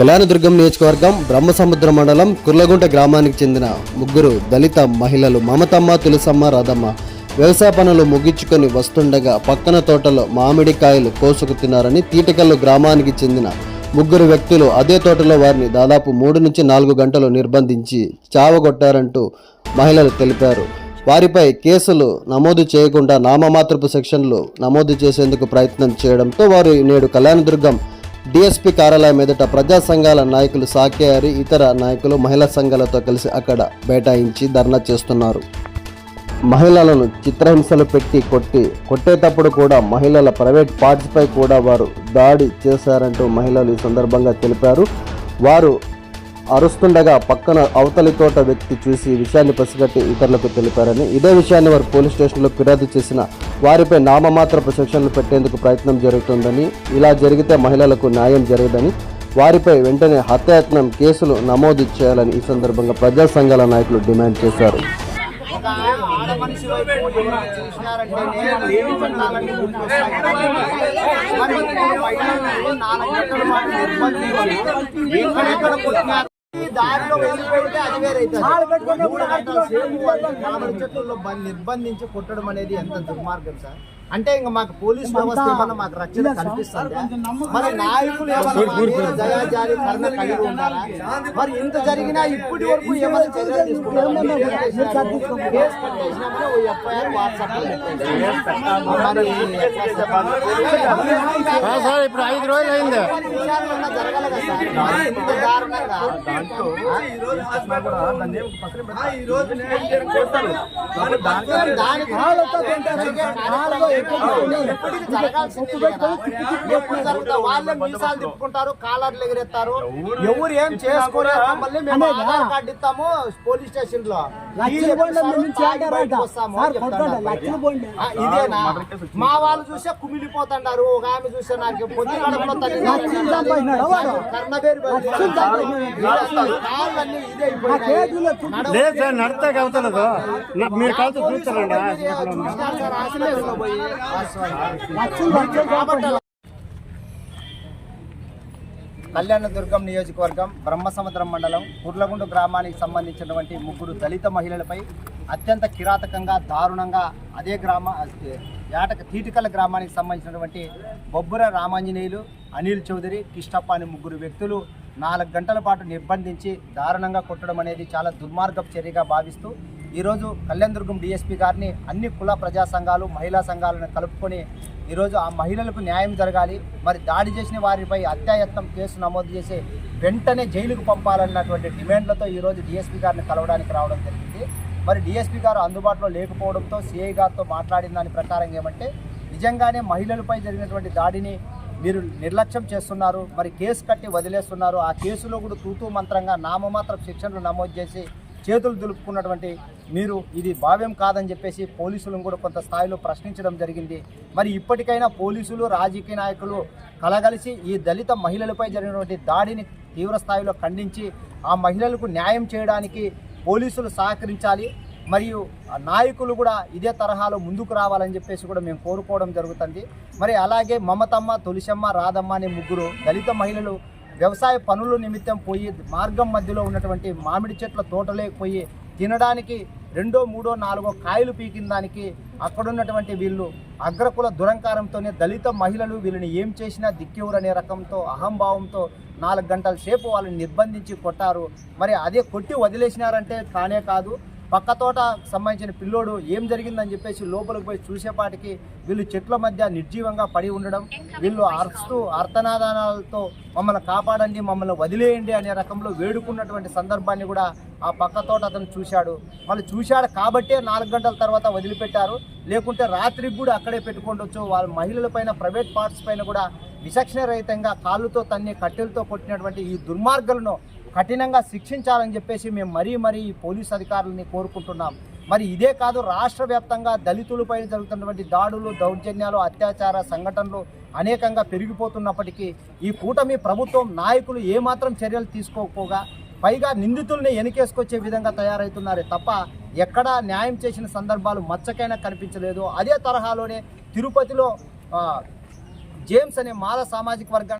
కళ్యాణదుర్గం నియోజకవర్గం బ్రహ్మసముద్ర మండలం కుర్లగుంట గ్రామానికి చెందిన ముగ్గురు దళిత మహిళలు మమతమ్మ తులసమ్మ రాధమ్మ వ్యవసాయ పనులు ముగించుకొని వస్తుండగా పక్కన తోటలో మామిడికాయలు కోసుకు తిన్నారని తీటకల్లు గ్రామానికి చెందిన ముగ్గురు వ్యక్తులు అదే తోటలో వారిని దాదాపు మూడు నుంచి నాలుగు గంటలు నిర్బంధించి చావగొట్టారంటూ మహిళలు తెలిపారు. వారిపై కేసులు నమోదు చేయకుండా నామమాత్రపు సెక్షన్లు నమోదు చేసేందుకు ప్రయత్నం చేయడంతో వారు నేడు కళ్యాణదుర్గం డిఎస్పీ కార్యాలయం ఎదుట ప్రజా సంఘాల నాయకులు సాకేయారి ఇతర నాయకులు మహిళా సంఘాలతో కలిసి అక్కడ బైఠాయించి ధర్నా చేస్తున్నారు. మహిళలను చిత్రహింసలు పెట్టి కొట్టి కొట్టేటప్పుడు కూడా మహిళల ప్రైవేట్ పార్ట్స్పై కూడా వారు దాడి చేశారంటూ మహిళలు ఈ సందర్భంగా తెలిపారు. వారు అరుస్తుండగా పక్కన అవతలి తోట వ్యక్తి చూసి విషయాన్ని పసిగట్టి ఇతరులకు తెలిపారని ఇదే విషయాన్ని వారు పోలీస్ స్టేషన్లో ఫిర్యాదు చేసిన వారిపై నామమాత్రపు సెక్షన్లు పెట్టేందుకు ప్రయత్నం జరుగుతుందని ఇలా జరిగితే మహిళలకు న్యాయం జరగదని వారిపై వెంటనే హత్యాయత్నం కేసులు నమోదు చేయాలని ఈ సందర్భంగా ప్రజా సంఘాల నాయకులు డిమాండ్ చేశారు. ఎక్కడెక్కడ దారిలో వదిలిపెడితే అది నిర్బంధించి కొట్టడం అనేది ఎంత దుర్మార్గం సార్? అంటే ఇంకా మాకు పోలీస్ వ్యవస్థ ఏమన్నా మాకు రక్షణ కనిపిస్తుంది మరి నాయకులు ఏమన్నా కరుణ కలిగి ఉన్నారా మరి ఇంత జరిగినా ఇప్పటి వరకు ఏమైనా చర్యలు ఇప్పుడు ఐదు రోజులు అయింది ఇలాంటి విషయాలు ఏమన్నా జరగాలి కదా సార్? మరి ఇంత దారుణంగా దానికి వాళ్ళే మీసాలు తిప్పుకుంటారు కాలర్లు ఎగిరెత్తారు ఎవరు ఏం చేసుకోలే మళ్ళీ మేము ఆధార్ కార్డు ఇస్తాము పోలీస్ స్టేషన్లో ఇదేనా? మా వాళ్ళు చూసే కుమిలిపోతున్నారు ఒక ఆమె చూసే నాకు పొద్దు లేదు సార్ నడితే కలుతలేదు నా- మీరు కలిసి చూస్తారండి చూసినారు సార్ హాస్పిటల్లో పోయి. కాబట్టి కళ్యాణదుర్గం నియోజకవర్గం బ్రహ్మసముద్రం మండలం కుర్లగుండు గ్రామానికి సంబంధించినటువంటి ముగ్గురు దళిత మహిళలపై అత్యంత కిరాతకంగా దారుణంగా అదే గ్రామ యాటక తీటికల గ్రామానికి సంబంధించినటువంటి బొబ్బుర రామాంజనేయులు అనిల్ చౌదరి కిష్టప్ప అనే ముగ్గురు వ్యక్తులు నాలుగు గంటల పాటు నిర్బంధించి దారుణంగా కొట్టడం అనేది చాలా దుర్మార్గపు చర్యగా భావిస్తూ ఈరోజు కళ్యాణదుర్గం డిఎస్పీ గారిని అన్ని కుల ప్రజా సంఘాలు మహిళా సంఘాలను కలుపుకొని ఈరోజు ఆ మహిళలకు న్యాయం జరగాలి. మరి దాడి చేసిన వారిపై అత్యాయత్నం కేసు నమోదు చేసి వెంటనే జైలుకు పంపాలన్నటువంటి డిమాండ్లతో ఈరోజు డిఎస్పీ గారిని కలవడానికి రావడం జరిగింది. మరి డిఎస్పీ గారు అందుబాటులో లేకపోవడంతో సిఐ గారితో మాట్లాడిన దాని ప్రకారం ఏమంటే నిజంగానే మహిళలపై జరిగినటువంటి దాడిని మీరు నిర్లక్ష్యం చేస్తున్నారు మరి కేసు కట్టి వదిలేస్తున్నారు. ఆ కేసులో కూడా తూతూ మంత్రంగా నామమాత్రం శిక్షణలు నమోదు చేసి చేతులు దులుపుకున్నటువంటి మీరు ఇది భావ్యం కాదని చెప్పేసి పోలీసులను కూడా కొంత స్థాయిలో ప్రశ్నించడం జరిగింది. మరి ఇప్పటికైనా పోలీసులు రాజకీయ నాయకులు కలగలిసి ఈ దళిత మహిళలపై జరిగినటువంటి దాడిని తీవ్ర స్థాయిలో ఖండించి ఆ మహిళలకు న్యాయం చేయడానికి పోలీసులు సహకరించాలి. మరియు నాయకులు కూడా ఇదే తరహాలో ముందుకు రావాలని చెప్పేసి కూడా మేము కోరుకోవడం జరుగుతుంది. మరి అలాగే మమతమ్మ తులసమ్మ రాధమ్మ అనే ముగ్గురు దళిత మహిళలు వ్యవసాయ పనుల నిమిత్తం పోయి మార్గం మధ్యలో ఉన్నటువంటి మామిడి చెట్ల తోటలేకపోయి తినడానికి రెండో మూడో నాలుగో కాయలు పీకిన దానికి అక్కడున్నటువంటి వీళ్ళు అగ్రకుల దురంకారంతోనే దళిత మహిళలు వీళ్ళని ఏం చేసినా దిక్కెవరు అనే రకంతో అహంభావంతో నాలుగు గంటల సేపు వాళ్ళని నిర్బంధించి కొట్టారు. మరి అదే కొట్టి వదిలేసినారంటే కానే కాదు. పక్క తోట సంబంధించిన పిల్లోడు ఏం జరిగిందని చెప్పేసి లోపలికి పోయి చూసేపాటికి వీళ్ళు చెట్ల మధ్య నిర్జీవంగా పడి ఉండడం వీళ్ళు అరుస్తూ అర్థనాదానాలతో మమ్మల్ని కాపాడండి మమ్మల్ని వదిలేయండి అనే రకంలో వేడుకున్నటువంటి సందర్భాన్ని కూడా ఆ పక్క తోట అతను చూశాడు. మళ్ళీ చూశాడు కాబట్టే నాలుగు గంటల తర్వాత వదిలిపెట్టారు. లేకుంటే రాత్రికి కూడా అక్కడే పెట్టుకుండొచ్చు. వాళ్ళ మహిళల పైన ప్రైవేట్ పార్ట్స్ పైన కూడా విచక్షణ రహితంగా కాళ్ళతో తన్ని కట్టెలతో కొట్టినటువంటి ఈ దుర్మార్గులను కఠినంగా శిక్షించాలని చెప్పేసి మేము మరీ మరీ ఈ పోలీస్ అధికారులని కోరుకుంటున్నాం. మరి ఇదే కాదు రాష్ట్ర వ్యాప్తంగా దళితులపై జరుగుతున్నటువంటి దాడులు దౌర్జన్యాలు అత్యాచార సంఘటనలు అనేకంగా పెరిగిపోతున్నప్పటికీ ఈ కూటమి ప్రభుత్వం నాయకులు ఏమాత్రం చర్యలు తీసుకోకపోగా పైగా నిందితుల్ని వెనకేసుకొచ్చే విధంగా తయారవుతున్నారే తప్ప ఎక్కడా న్యాయం చేసిన సందర్భాలు మచ్చకైనా కనిపించలేదు. అదే తరహాలోనే తిరుపతిలో జేమ్స్ అనే మాల సామాజిక వర్గ